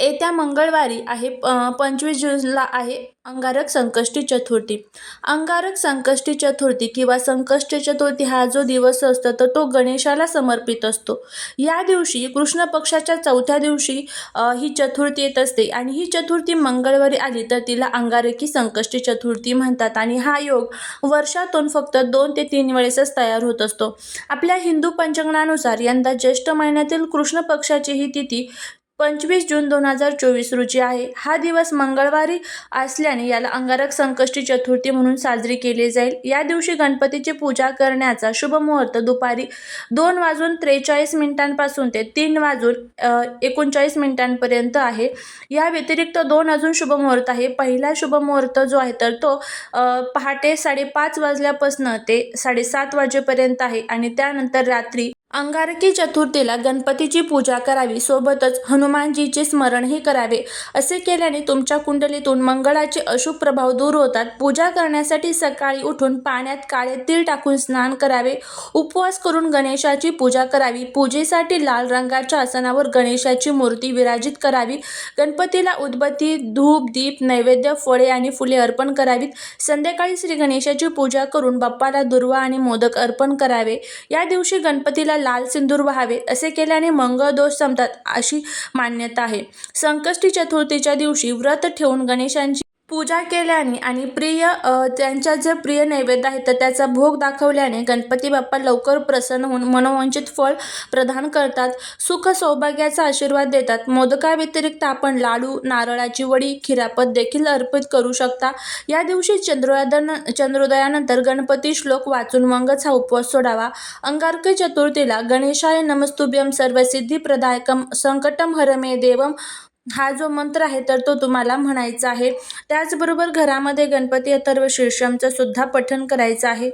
येत्या मंगळवारी आहे प पंचवीस जूनला आहे अंगारक संकष्टी चतुर्थी. अंगारक संकष्टी चतुर्थी किंवा संकष्टी चतुर्थी हा जो दिवस असतो तर तो गणेशाला समर्पित असतो. या दिवशी कृष्ण पक्षाच्या चौथ्या दिवशी ही चतुर्थी येत असते आणि ही चतुर्थी मंगळवारी आली तर तिला अंगारकी संकष्टी चतुर्थी म्हणतात आणि हा योग वर्षातून फक्त दोन ते तीन वेळेसच तयार होत असतो. आपल्या हिंदू पंचांगणानुसार यंदा ज्येष्ठ महिन्यातील कृष्ण पक्षाची ही तिथी पंचवीस जून दोन हजार चोवीस रोजी आहे. हा दिवस मंगळवारी असल्याने याला अंगारक संकष्टी चतुर्थी म्हणून साजरी केली जाईल. या दिवशी गणपतीची पूजा करण्याचा शुभ मुहूर्त दुपारी दोन वाजून त्रेचाळीस मिनिटांपासून ते तीन वाजून एकोणचाळीस मिनिटांपर्यंत आहे. या व्यतिरिक्त दोन अजून शुभ मुहूर्त आहे. पहिला शुभ मुहूर्त जो आहे तर तो पहाटे साडेपाच वाजल्यापासून ते साडेसात वाजेपर्यंत आहे आणि त्यानंतर रात्री अंगारकी चतुर्थीला गणपतीची पूजा करावी सोबतच हनुमानजीचे स्मरणही करावे. असे केल्याने तुमच्या कुंडलीतून मंगळाचे अशुभ प्रभाव दूर होतात. पूजा करण्यासाठी सकाळी उठून पाण्यात काळे तीळ टाकून स्नान करावे. उपवास करून गणेशाची पूजा करावी. पूजेसाठी लाल रंगाच्या आसनावर गणेशाची मूर्ती विराजित करावी. गणपतीला उदबत्ती धूप दीप नैवेद्य फळे आणि फुले अर्पण करावीत. संध्याकाळी श्री गणेशाची पूजा करून बाप्पाला दुर्वा आणि मोदक अर्पण करावे. या दिवशी गणपतीला लाल सिंदूर व्हावे असे केल्याने मंगळ दोष संपतात अशी मान्यता आहे. संकष्टी चतुर्थीच्या दिवशी व्रत ठेवून गणेशांची पूजा केल्याने आणि प्रिय त्यांच्या जे प्रिय नैवेद्य आहे तर त्याचा भोग दाखवल्याने गणपती बाप्पा लवकर प्रसन्न होऊन मनोवांछित फळ प्रदान करतात. सुख सौभाग्याचा आशीर्वाद देतात. मोदकाव्यतिरिक्त आपण लाडू नारळाची वडी खिरापत देखील अर्पित करू शकता. या दिवशी चंद्रोदयान चंद्रोदयानंतर गणपती श्लोक वाचून मगच हा उपवास सोडावा. अंगारक चतुर्थीला गणेशाय नमस्तुभ्यम सर्वसिद्धिप्रदायकम संकटम हरमे देवम हा जो मंत्र आहे तर तो तुम्हाला म्हणायचा आहे. त्याचबरोबर घरामध्ये गणपती अथर्व शीर्षमचं सुद्धा पठण करायचं आहे.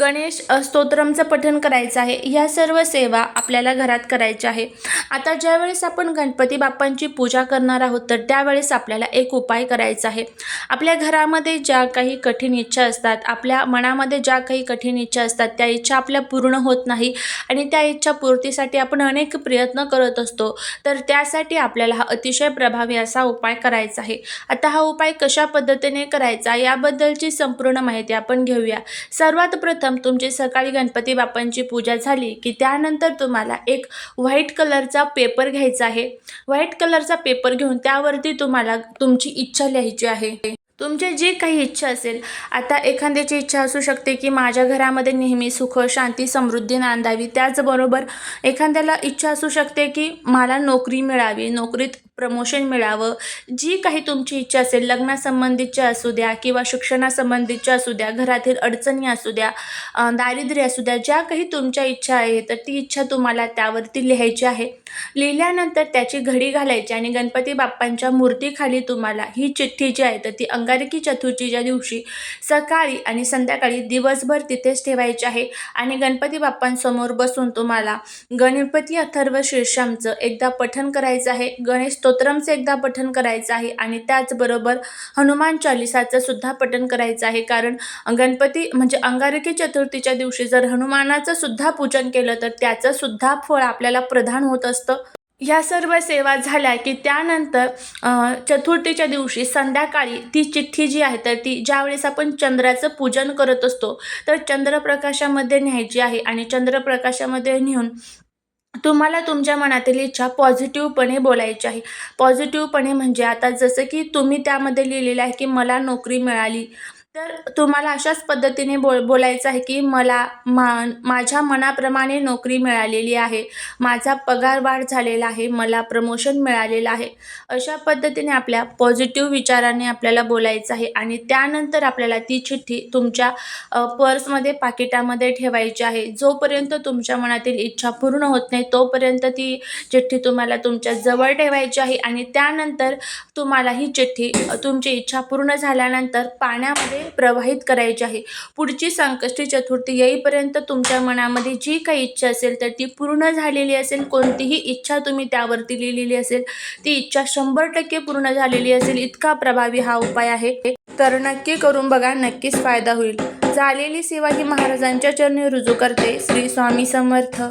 गणेश स्तोत्रमचं पठण करायचं आहे. ह्या सर्व सेवा आपल्याला घरात करायच्या आहे. आता ज्यावेळेस आपण गणपती बाप्पांची पूजा करणार आहोत तर त्यावेळेस आपल्याला एक उपाय करायचा आहे. आपल्या घरामध्ये ज्या काही कठीण इच्छा असतात आपल्या मनामध्ये ज्या काही कठीण इच्छा असतात त्या इच्छा आपल्या पूर्ण होत नाही आणि त्या इच्छा पूर्तीसाठी आपण अनेक प्रयत्न करत असतो तर त्यासाठी आपल्याला हा अतिशय प्रभावी असा उपाय करायचा आहे. आता हा उपाय कशा पद्धतीने करायचा याबद्दलची संपूर्ण माहिती आपण घेऊया. सर्वात प्रथम तुमची सकाळी गणपती बाप्पांची पूजा झाली की त्यानंतर तुम्हाला एक व्हाईट कलरचा पेपर घ्यायचा आहे. व्हाईट कलरचा पेपर घेऊन त्यावरती तुम्हाला तुमची इच्छा लिहायची आहे. तुमची जी काही इच्छा असेल आता एखाद्याची इच्छा असू शकते की माझ्या घरामध्ये नेहमी सुख शांती समृद्धी नांदावी. त्याचबरोबर एखाद्याला इच्छा असू शकते की मला नोकरी मिळावी. नोकरीत प्रमोशन मिळावं. जी काही तुमची इच्छा असेल लग्नासंबंधीच्या असू द्या किंवा शिक्षणासंबंधीच्या असू द्या घरातील अडचणी असू द्या दारिद्र्य असू द्या ज्या काही तुमच्या इच्छा आहे तर ती इच्छा तुम्हाला त्यावरती लिहायची आहे. लिहिल्यानंतर त्याची घडी घालायची आणि गणपती बाप्पांच्या मूर्तीखाली तुम्हाला ही चिठ्ठी जी आहे तर ती अंगारकी चतुर्थीच्या दिवशी सकाळी आणि संध्याकाळी दिवसभर तिथेच ठेवायची आहे. आणि गणपती बाप्पांसमोर बसून तुम्हाला गणपती अथर्व शीर्षामचं एकदा पठण करायचं आहे. गणेश स्तोत्रमचं एकदा पठण करायचं आहे आणि त्याचबरोबर हनुमान चालिसाचं सुद्धा पठण करायचं आहे. कारण गणपती म्हणजे अंगारकी चतुर्थीच्या दिवशी जर हनुमानाचं सुद्धा पूजन केलं तर त्याचं सुद्धा फळ आपल्याला प्रदान होत असतं. ह्या सर्व सेवा झाल्या की त्यानंतर चतुर्थीच्या दिवशी संध्याकाळी ती चिठ्ठी जी आहे तर ती ज्यावेळेस आपण चंद्राचं पूजन करत असतो तर चंद्रप्रकाशामध्ये न्यायची आहे आणि चंद्रप्रकाशामध्ये नेऊन तुम्हाला तुमच्या मनातील इच्छा पॉझिटिव्हपणे बोलायची आहे. पॉझिटिव्हपणे म्हणजे आता जसं की तुम्ही त्यामध्ये लिहिलेलं आहे की मला नोकरी मिळाली तर तुम्हाला अशाच पद्धतीने बोल बोलायचं आहे की मला मा माझ्या मनाप्रमाणे नोकरी मिळालेली आहे माझा पगार वाढ झालेला आहे मला प्रमोशन मिळालेलं आहे. अशा पद्धतीने आपल्या पॉझिटिव्ह विचाराने आपल्याला बोलायचं आहे आणि त्यानंतर आपल्याला ती चिठ्ठी तुमच्या पर्समध्ये पाकिटामध्ये ठेवायची आहे. जोपर्यंत तुमच्या मनातील इच्छा पूर्ण होत नाही तोपर्यंत ती चिठ्ठी तुम्हाला तुमच्या जवळ ठेवायची आहे आणि त्यानंतर तुम्हाला ही चिठ्ठी तुमची इच्छा पूर्ण झाल्यानंतर पाण्यामध्ये प्रवाहित करायची आहे. पुढची संकष्टी चतुर्थी येईपर्यंत तुमच्या मनामध्ये जी काही इच्छा असेल तर ती पूर्ण झालेली असेल. कोणतीही इच्छा तुम्ही त्यावरती लिहिलेली असेल ती इच्छा शंभर टक्के पूर्ण झालेली असेल इतका प्रभावी हा उपाय आहे. तर नक्की करून बघा नक्कीच फायदा होईल. झालेली सेवा ही महाराजांच्या चरणी रुजू करते. श्री स्वामी समर्थ.